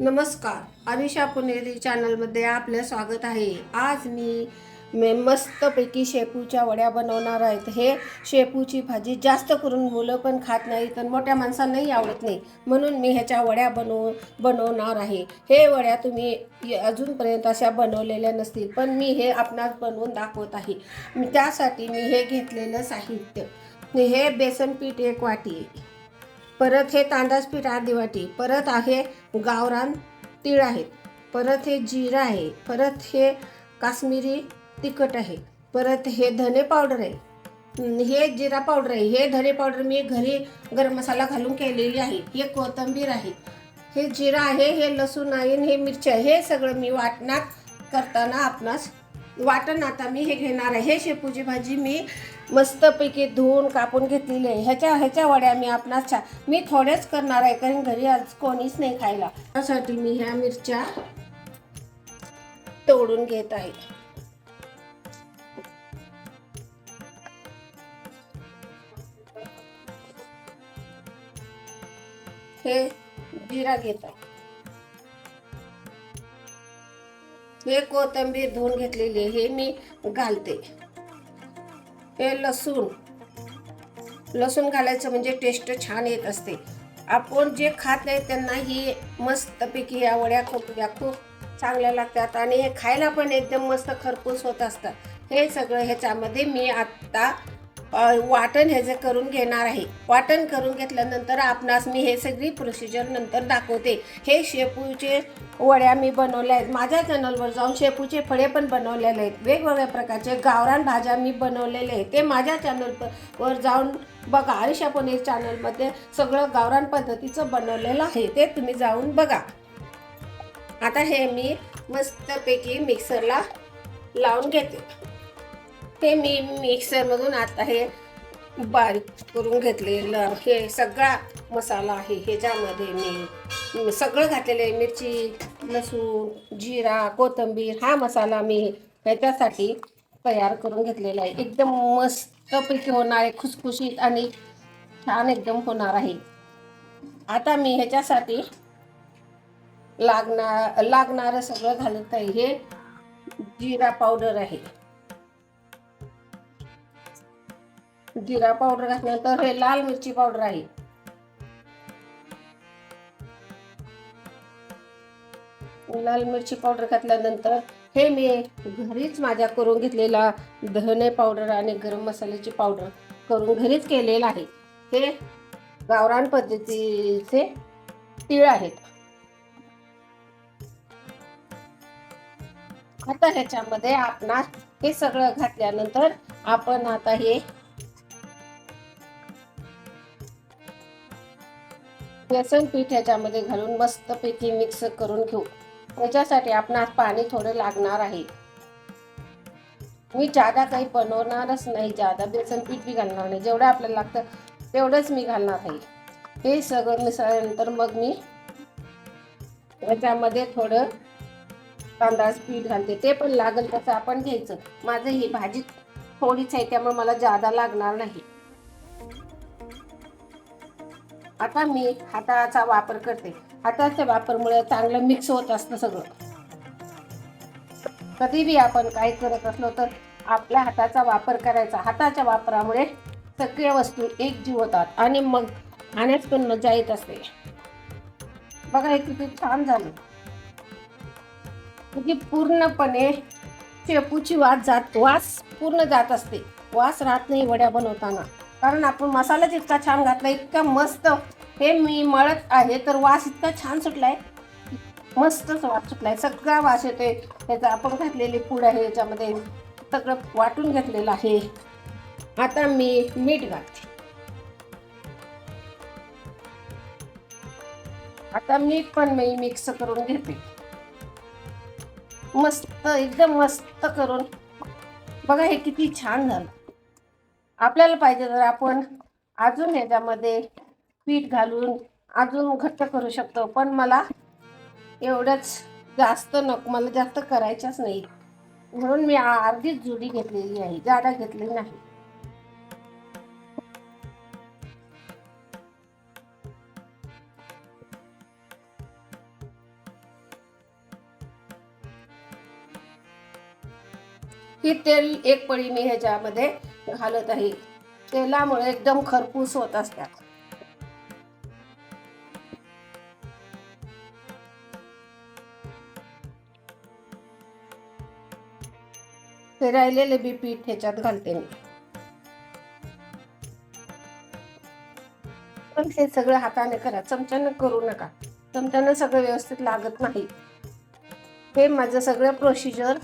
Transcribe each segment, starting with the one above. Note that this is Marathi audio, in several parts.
नमस्कार अनिशा पुणेरी चॅनलमध्ये आपलं स्वागत आहे. आज मी मे मस्तपैकी शेपूच्या वड्या बनवणार आहेत. हे शेपूची भाजी जास्त करून मुलं पण खात नाही तर मोठ्या माणसांनाही आवडत नाही. म्हणून मी ह्याच्या वड्या बनव बनवणार आहे. हे वड्या तुम्ही अजूनपर्यंत अशा बनवलेल्या नसतील पण मी हे आपणास बनवून दाखवत आहे. त्यासाठी मी हे घेतलेलं साहित्य. हे बेसन पीठ एक वाटी. परत हे तांदळाचं पीठ अर्धी वाटी परत आहे गावरान तीळ आहेत परत हे जिरं आहे परत हे काश्मीरी तिखट आहे परत हे धने पावडर आहे. हे जिरा पावडर आहे हे धने पावडर मी घरी गरम मसाला घालून केलेली आहे हे कोथिंबीर आहे. हे जिरा आहे हे लसूण आहे हे मिरची आहे हे सगळं मी वाटणात करताना आपणास वाटण आता मी हे घेणार आहे. हे शेपूची भाजी मी मस्तपैकी धुवून कापून घेतलेली आहे. ह्याच्या ह्याच्या वड्या मी आपणास छा मी थोड्याच करणार आहे कारण घरी आज कोणीच नाही खायला. त्यासाठी मी ह्या मिरच्या तोडून घेत आहे. हे जिरा घेत आहे. हे कोथिंबीर धुवून घेतलेली आहे हे मी घालते. हे लसूण. लसूण घालायचं म्हणजे टेस्ट छान येत असते. आपण जे खात नाही त्यांना ही मस्तपैकी या वड्या खूप या खूप चांगल्या लागतात आणि हे खायला पण एकदम मस्त खरपूस होत असतात. हे सगळं ह्याच्यामध्ये मी आत्ता वाटण हे जे करून घेणार आहे. वाटण करून घेतल्यानंतर आपणास मी हे सगळी प्रोसिजर नंतर दाखवते. हे शेपूचे वड्या मी बनवल्या आहेत. माझ्या चॅनलवर जाऊन शेपूचे फळे पण बनवलेले आहेत. वेगवेगळ्या प्रकारचे गावरान भाज्या मी बनवलेले आहेत. ते माझ्या चॅनल वर जाऊन बघा. आयुष्या पनीर चॅनलमध्ये सगळं गावरान पद्धतीचं बनवलेलं आहे. ते तुम्ही जाऊन बघा. आता हे मी मस्तपैकी मिक्सरला लावून घेते. हे मी मिक्सरमधून आता हे बारीक करून घेतलेलं हे सगळा मसाला आहे. ह्याच्यामध्ये मी सगळं घातलेलं आहे. मिरची लसूण जिरा कोथिंबीर हा मसाला मी ह्याच्यासाठी तयार करून घेतलेला आहे. एकदम मस्तपैकी होणार आहे खुसखुशीत आणि छान एकदम होणार आहे. आता मी ह्याच्यासाठी लागणार लागणारं सगळं घालत आहे. हे जिरा पावडर आहे. जिरा पावडर घातल्यानंतर हे लाल मिरची पावडर आहे. लाल मिरची पावडर घातल्यानंतर हे मी घरीच माझ्या करून घेतलेला धने पावडर आणि गरम मसाल्याची पावडर करून घरीच केलेलं आहे. हे गावरान पद्धतीचे तीळ आहेत. आता ह्याच्यामध्ये आपणास हे सगळं घातल्यानंतर आपण आता हे बेसन पीठ ह्याच्यामध्ये घालून मस्तपैकी मिक्स करून घेऊ. त्याच्यासाठी आपणास पाणी थोडं लागणार आहे. मी जादा काही बनवणारच नाही जादा बेसन पीठ बी घालणार नाही. जेवढं आपल्याला लागतं तेवढंच मी घालणार आहे. हे सगळं मिसळल्यानंतर मग मी त्याच्यामध्ये थोडं तांदळाचं पीठ घालते. ते पण लागेल तसं आपण घ्यायचं. माझं ही भाजी थोडीच आहे त्यामुळे मला जादा लागणार नाही. आता मी हाताचा वापर करते. हाताच्या वापरमुळे चांगलं मिक्स होत असतं सगळं. कधी बी आपण काही करत असलो तर आपल्या हाताचा वापर करायचा. हाताच्या वापरामुळे सगळ्या वस्तू एकजीव होतात आणि मग खाण्यात पण मजा येत असते. बघा हे किती छान झालं. म्हणजे पूर्णपणे शेपूची वास जात वास पूर्ण जात असते. वास राहत नाही वड्या बनवताना. कारण आपण मसालाच इतका छान घातला इतका मस्त. हे मी मळत आहे तर वास इतका छान सुटला आहे मस्तच वास सुटलाय. सगळा वास येतोय. त्याचा आपण घातलेली पूड आहे याच्यामध्ये सगळं वाटून घेतलेलं आहे. आता मी मीठ घालते. आता मीठ पण मी मिक्स करून घेते. मस्त एकदम मस्त करून. बघा हे किती छान झालं. आपल्याला पाहिजे तर आपण अजून ह्याच्यामध्ये पीठ घालून अजून घट्ट करू शकतो. पण मला एवढंच जास्त नको मला जास्त करायचंच नाही. म्हणून मी अर्धीच जुडी घेतलेली आहे जाडा घेतली नाही. ही तेल एक पळी मी ह्याच्यामध्ये घालत आहे. तेलामुळे एकदम खरपूस होत असतात. हे राहिलेले बी पीठ ह्याच्यात घालते मी. पण हे सगळं हाताने करा. चमच्यानं करू नका. चमच्यानं सगळं व्यवस्थित लागत नाही. हे माझं सगळं प्रोसिजर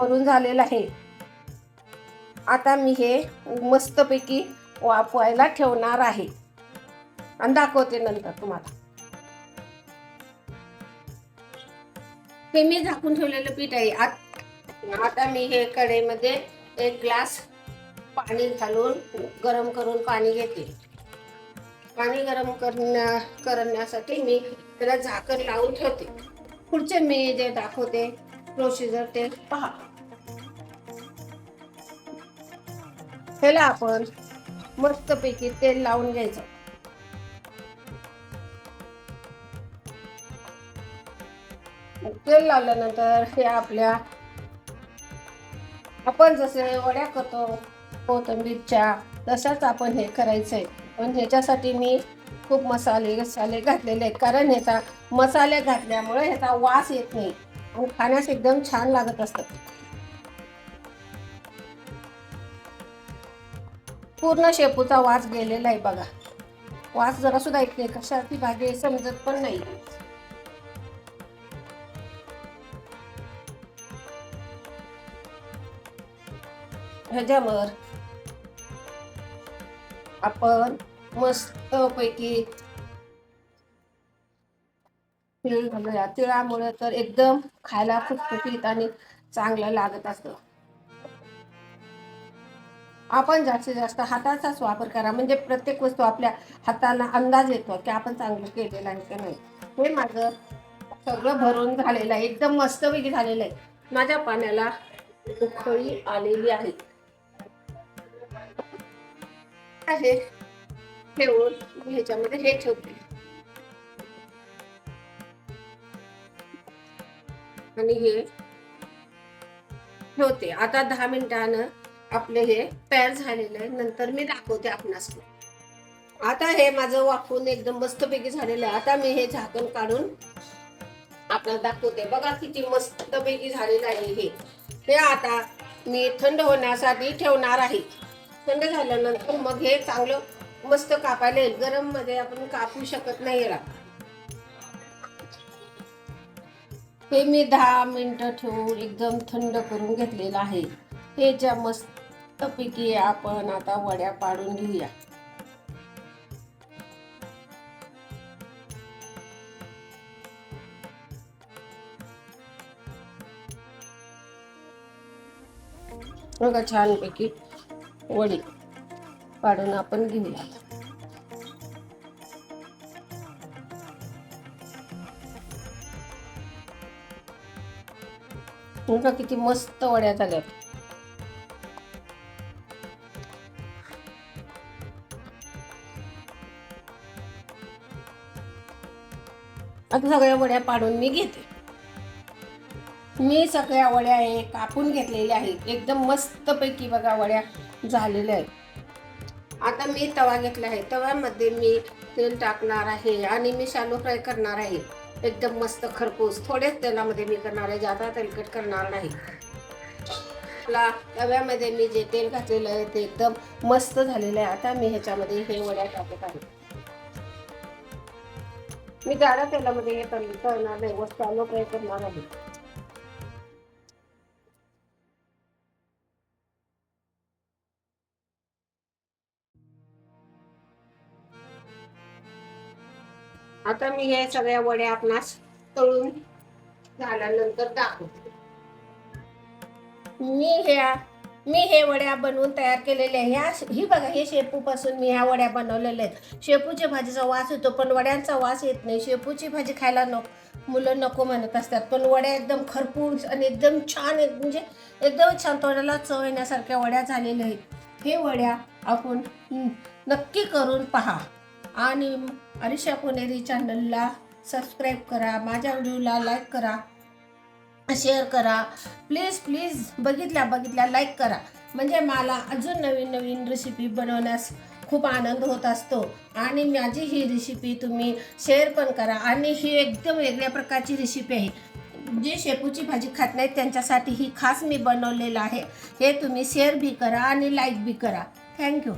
करून झालेलं आहे. आता मी हे मस्तपैकी वाफवायला ठेवणार आहे. आणि दाखवते नंतर तुम्हाला. हे मी झाकून ठेवलेलं पीठ आहे. आत- आता मी हे कढईमध्ये एक ग्लास पाणी घालून गरम करून पाणी घेते. पाणी गरम करण्या करण्यासाठी मी त्याला झाकण लावून ठेवते. पुढचे मी जे दाखवते प्रोसिजर ते पहा. ह्याला आपण मस्तपैकी तेल लावून घ्यायचं. तेल लावल्यानंतर हे आपल्या आपण जसे वड्या करतो कोथंबीरच्या तशाच आपण हे करायचं आहे म्हणजे पण ह्याच्यासाठी मी खूप मसाले मसाले घातलेले आहेत. कारण ह्याचा मसाले घातल्यामुळे ह्याचा वास येत नाही. आणि खाण्यास एकदम छान लागत असतं. पूर्ण शेपूचा वास गेलेला आहे बघा. वास जरा सुद्धा येत नाही. कशाची भाजी समजत पण नाही. ह्याच्यावर आपण मस्त पैकी तिळ घालूया. तिळामुळे तर एकदम खायला खुटखुटीत आणि चांगलं लागत असतं. आपण जास्तीत जास्त हाताचाच वापर करा. म्हणजे प्रत्येक वस्तू आपल्या हाताला अंदाज येतो की आपण चांगलं केलेलं आहे की नाही. हे माझं सगळं भरून झालेलं आहे. एकदम मस्तपैकी झालेलं आहे. माझ्या पाण्याला उखळी आलेली आहे. ठेवून ह्याच्यामध्ये हे ठेवते. आणि हे ठेवते. आता दहा मिनिटानं आपले हे तयार झालेलं आहे. नंतर मी दाखवते आपणास आता हे माझं वाफून एकदम मस्तपैकी झालेलं आहे. आता मी हे झाकण काढून आपल्याला दाखवते. बघा किती मस्तपैकी झालेलं आहे हे. हे आता मी थंड होण्यासाठी ठेवणार आहे. थंड झाल्यानंतर मग हे चांगलं मस्त कापायला येईल. गरममध्ये आपण कापू शकत नाही याला. हे मी दहा मिनिट ठेवून एकदम थंड करून घेतलेलं आहे. हे ज्या मस्त मस्तपैकी आपण आता वड्या पाडून घेऊया. बघा छानपैकी वडी पाडून आपण घेऊया. बघा किती मस्त वड्या झाल्या. सगळ्या वड्या पाडून मी घेते. मी सगळ्या वड्या हे कापून घेतलेल्या आहेत. एकदम मस्तपैकी बघा वड्या झालेल्या आहेत. आता मी तवा घेतला आहे. तव्यामध्ये मी तेल टाकणार आहे आणि मी शालो फ्राय करणार आहे. एकदम मस्त खरपूस. थोडेच तेलामध्ये मी करणार आहे. जादा तेलकट करणार नाही. ला तव्यामध्ये मी जे तेल घातलेलं आहे ते एकदम मस्त झालेलं आहे. आता मी ह्याच्यामध्ये हे वड्या टाकत आहे. मी जाडा तेलामध्ये हे तळ- नाही वस्तू आलो फ्राय करणार आहे? आता मी हे सगळ्या वड्या आपणास तळून झाल्यानंतर दाखवते. मी ह्या मी हे वड्या बनवून तयार केलेल्या ह्या ही बघा हे शेपूपासून मी ह्या वड्या बनवलेल्या आहेत. शेपूच्या भाजीचा वास येतो पण वड्यांचा वास येत नाही. शेपूची भाजी खायला नको मुलं नको म्हणत असतात. पण वड्या एकदम खरपूस आणि एकदम छान म्हणजे एकदम छान तोंडाला चव येण्यासारख्या वड्या झालेल्या आहेत. हे वड्या आपण नक्की करून पहा. आणि अरिशा पुणेरी चॅनलला सबस्क्राईब करा. माझ्या व्हिडिओला लाईक करा. शेअर करा. प्लीज प्लीज बघितल्या बघितल्या लाईक करा. म्हणजे मला अजून नवीन नवीन रेसिपी बनवण्यास खूप आनंद होत असतो. आणि माझी ही रेसिपी तुम्ही शेअर पण करा. आणि ही एकदम वेगळ्या प्रकारची रेसिपी आहे. जे शेपूची भाजी खात नाहीत त्यांच्यासाठी ही खास मी बनवलेलं आहे. हे तुम्ही शेअर बी करा आणि लाईक बी करा. थँक्यू